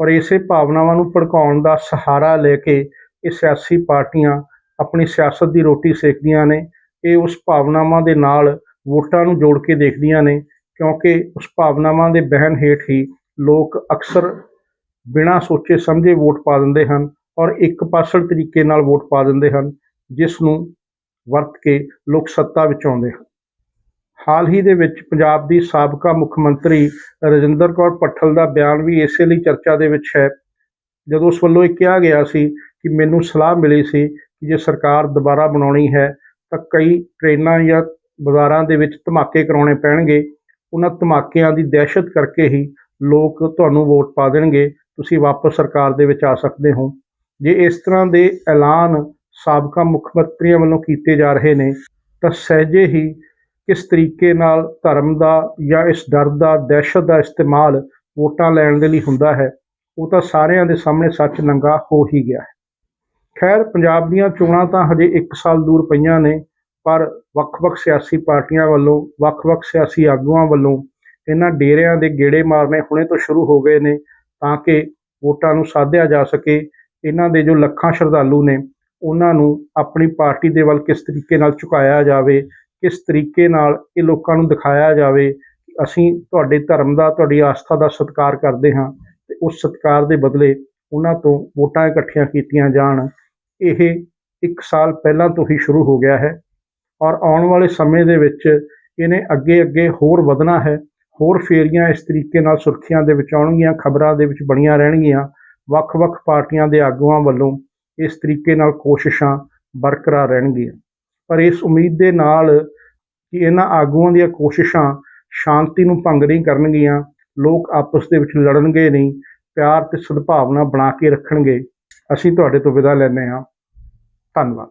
ਔਰ ਇਸੇ ਭਾਵਨਾਵਾਂ ਨੂੰ ਭੜਕਾਉਣ ਦਾ ਸਹਾਰਾ ਲੈ ਕੇ ਇਹ ਸਿਆਸੀ ਪਾਰਟੀਆਂ ਆਪਣੀ ਸਿਆਸਤ ਦੀ ਰੋਟੀ ਸੇਕਦੀਆਂ ਨੇ, ਇਹ ਉਸ ਭਾਵਨਾਵਾਂ ਦੇ ਨਾਲ ਵੋਟਾਂ ਨੂੰ ਜੋੜ ਕੇ ਦੇਖਦੀਆਂ ਨੇ, ਕਿਉਂਕਿ ਉਸ ਭਾਵਨਾਵਾਂ ਦੇ ਬਹਿਣ ਹੇਠ ਹੀ ਲੋਕ ਅਕਸਰ ਬਿਨਾਂ ਸੋਚੇ ਸਮਝੇ ਵੋਟ ਪਾ ਦਿੰਦੇ ਹਨ ਔਰ ਇੱਕ ਪਾਸੜ ਤਰੀਕੇ ਨਾਲ ਵੋਟ ਪਾ ਦਿੰਦੇ ਹਨ, ਜਿਸ ਨੂੰ ਵਰਤ ਕੇ ਲੋਕ ਸੱਤਾ ਵਿੱਚ ਆਉਂਦੇ ਹਨ। ਹਾਲ ਹੀ ਦੇ ਵਿੱਚ ਪੰਜਾਬ ਦੀ ਸਾਬਕਾ ਮੁੱਖ ਮੰਤਰੀ ਰਜਿੰਦਰ ਕੌਰ ਪੱਠਲ ਦਾ ਬਿਆਨ ਵੀ ਇਸੇ ਲਈ ਚਰਚਾ ਦੇ ਵਿੱਚ ਹੈ। ਜਦੋਂ ਉਸ ਵੱਲੋਂ ਇਹ ਕਿਹਾ ਗਿਆ ਸੀ ਕਿ ਮੈਨੂੰ ਸਲਾਹ ਮਿਲੀ ਸੀ ਕਿ ਜੇ ਸਰਕਾਰ ਦੁਬਾਰਾ ਬਣਾਉਣੀ ਹੈ ਤਾਂ ਕਈ ਟ੍ਰੇਨਾਂ ਜਾਂ ਬਾਜ਼ਾਰਾਂ ਦੇ ਵਿੱਚ ਧਮਾਕੇ ਕਰਾਉਣੇ ਪੈਣਗੇ। ਉਹਨਾਂ ਧਮਾਕਿਆਂ ਦੀ ਦਹਿਸ਼ਤ ਕਰਕੇ ਹੀ ਲੋਕ ਤੁਹਾਨੂੰ ਵੋਟ ਪਾ ਦੇਣਗੇ। ਤੁਸੀਂ ਵਾਪਸ ਸਰਕਾਰ ਦੇ ਵਿੱਚ ਆ ਸਕਦੇ ਹੋ। ਜੇ ਇਸ ਤਰ੍ਹਾਂ ਦੇ ਐਲਾਨ ਸਾਬਕਾ ਮੁੱਖ ਮੰਤਰੀਆਂ ਵੱਲੋਂ ਕੀਤੇ ਜਾ ਰਹੇ ਨੇ ਤਾਂ ਸਹਿਜੇ ਹੀ ਕਿਸ ਤਰੀਕੇ ਨਾਲ ਧਰਮ ਦਾ ਜਾਂ ਇਸ ਡਰ ਦਾ, ਦਹਿਸ਼ਤ ਦਾ ਇਸਤੇਮਾਲ ਵੋਟਾਂ ਲੈਣ ਦੇ ਲਈ ਹੁੰਦਾ ਹੈ, ਉਹ ਤਾਂ ਸਾਰਿਆਂ ਦੇ ਸਾਹਮਣੇ ਸੱਚ ਨੰਗਾ ਹੋ ਹੀ ਗਿਆ ਹੈ। ਖੈਰ, ਪੰਜਾਬ ਦੀਆਂ ਚੋਣਾਂ ਤਾਂ ਹਜੇ 1 ਸਾਲ ਦੂਰ ਪਈਆਂ ਨੇ, ਪਰ ਵੱਖ-ਵੱਖ ਸਿਆਸੀ ਪਾਰਟੀਆਂ ਵੱਲੋਂ, ਵੱਖ-ਵੱਖ ਸਿਆਸੀ ਆਗੂਆਂ ਵੱਲੋਂ ਇਹਨਾਂ ਡੇਰਿਆਂ ਦੇ ਗੇੜੇ ਮਾਰਨੇ ਹੁਣੇ ਤੋਂ ਸ਼ੁਰੂ ਹੋ ਗਏ ਨੇ, ਤਾਂ ਕਿ ਵੋਟਾਂ ਨੂੰ ਸਾਧਿਆ ਜਾ ਸਕੇ। ਇਹਨਾਂ ਦੇ ਜੋ ਲੱਖਾਂ ਸ਼ਰਧਾਲੂ ਨੇ, ਉਹਨਾਂ ਨੂੰ ਆਪਣੀ ਪਾਰਟੀ ਦੇ ਵੱਲ ਕਿਸ ਤਰੀਕੇ ਨਾਲ ਝੁਕਾਇਆ ਜਾਵੇ ਕਿਸ ਤਰੀਕੇ ਨਾਲ ਇਹ ਲੋਕਾਂ ਨੂੰ ਦਿਖਾਇਆ ਜਾਵੇ ਕਿ ਅਸੀਂ ਤੁਹਾਡੇ ਧਰਮ ਦਾ, ਤੁਹਾਡੀ ਆਸਥਾ ਦਾ ਸਤਿਕਾਰ ਕਰਦੇ ਹਾਂ ਤੇ ਉਸ ਸਤਿਕਾਰ ਦੇ ਬਦਲੇ ਉਹਨਾਂ ਤੋਂ ਵੋਟਾਂ ਇਕੱਠੀਆਂ ਕੀਤੀਆਂ ਜਾਣ। ਇਹ ਇੱਕ ਸਾਲ ਪਹਿਲਾਂ ਤੋਂ ਹੀ ਸ਼ੁਰੂ ਹੋ ਗਿਆ ਹੈ ਔਰ ਆਉਣ ਵਾਲੇ ਸਮੇਂ ਦੇ ਵਿੱਚ ਇਹਨੇ ਅੱਗੇ ਅੱਗੇ ਹੋਰ ਵਧਣਾ ਹੈ, ਹੋਰ ਫੇਰੀਆਂ ਇਸ ਤਰੀਕੇ ਨਾਲ ਸੁਰਖੀਆਂ ਦੇ ਵਿੱਚ ਆਉਣਗੀਆਂ, ਖਬਰਾਂ ਦੇ ਵਿੱਚ ਬਣੀਆਂ ਰਹਿਣਗੀਆਂ। ਵੱਖ-ਵੱਖ ਪਾਰਟੀਆਂ ਦੇ ਆਗੂਆਂ ਵੱਲੋਂ ਇਸ ਤਰੀਕੇ ਨਾਲ ਕੋਸ਼ਿਸ਼ਾਂ ਬਰਕਰਾਰ ਰਹਿਣਗੀਆਂ। ਪਰ ਇਸ ਉਮੀਦ ਦੇ ਨਾਲ ਕਿ ਇਹਨਾਂ ਆਗੂਆਂ ਦੀਆਂ ਕੋਸ਼ਿਸ਼ਾਂ ਸ਼ਾਂਤੀ ਨੂੰ ਭੰਗ ਨਹੀਂ ਕਰਨਗੀਆਂ, ਲੋਕ ਆਪਸ ਦੇ ਵਿੱਚ ਲੜਨਗੇ ਨਹੀਂ, ਪਿਆਰ ਤੇ ਸਦਭਾਵਨਾ ਬਣਾ ਕੇ ਰੱਖਣਗੇ। ਅਸੀਂ ਤੁਹਾਡੇ ਤੋਂ ਵਿਦਾ ਲੈਂਦੇ ਹਾਂ। ਧੰਨਵਾਦ।